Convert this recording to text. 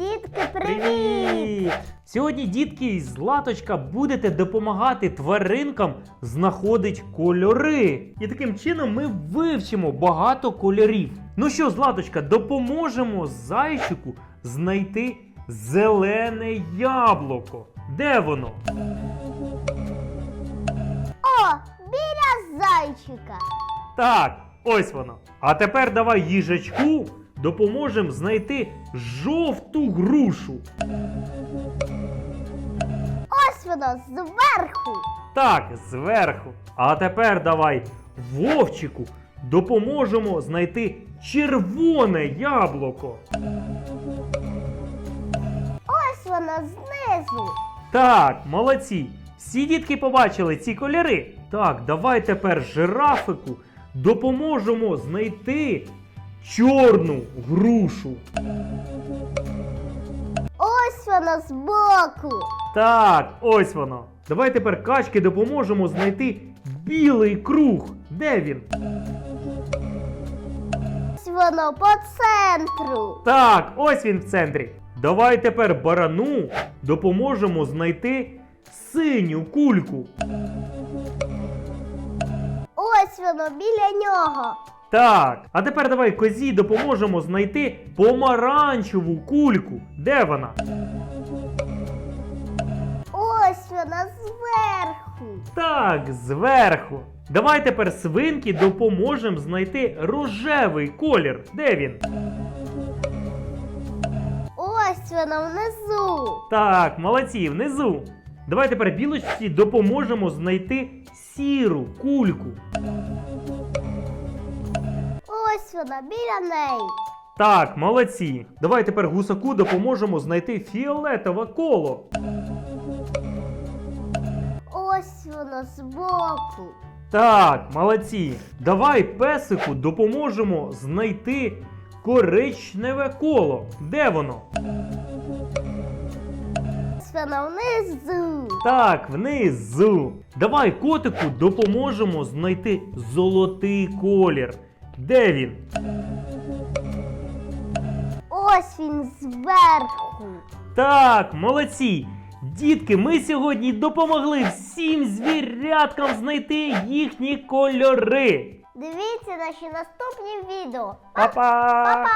Дітки, привіт! Сьогодні дітки і Златочка будете допомагати тваринкам знаходити кольори. І таким чином ми вивчимо багато кольорів. Ну що, Златочка, допоможемо зайчику знайти зелене яблуко. Де воно? О, біля зайчика. Так, ось воно. А тепер давай їжачку допоможемо знайти жовту грушу. Ось воно зверху. Так, зверху. А тепер давай вовчику допоможемо знайти червоне яблуко. Ось воно знизу. Так, молодці. Всі дітки побачили ці кольори. Так, давай тепер жирафику допоможемо знайти чорну грушу. Ось воно збоку. Так, ось воно. Давай тепер качки допоможемо знайти білий круг. Де він? Ось воно по центру. Так, ось він в центрі. Давай тепер барану допоможемо знайти синю кульку. Ось воно біля нього. Так, а тепер давай козі допоможемо знайти помаранчеву кульку. Де вона? Ось воно зверху. Так, зверху. Давай тепер свинки допоможемо знайти рожевий колір. Де він? Ось воно внизу. Так, молодці, внизу. Давай тепер білочці допоможемо знайти сіру кульку. Ось воно біля неї. Так, молодці. Давай тепер гусаку допоможемо знайти фіолетове коло. Ось воно збоку. Так, молодці. Давай песику допоможемо знайти коричневе коло. Де воно? Ось воно внизу. Так, внизу. Давай котику допоможемо знайти золотий колір. Де він? Ось він зверху. Так, молодці! Дітки, ми сьогодні допомогли всім звіряткам знайти їхні кольори. Дивіться наші наступні відео. Па-па! Па-па!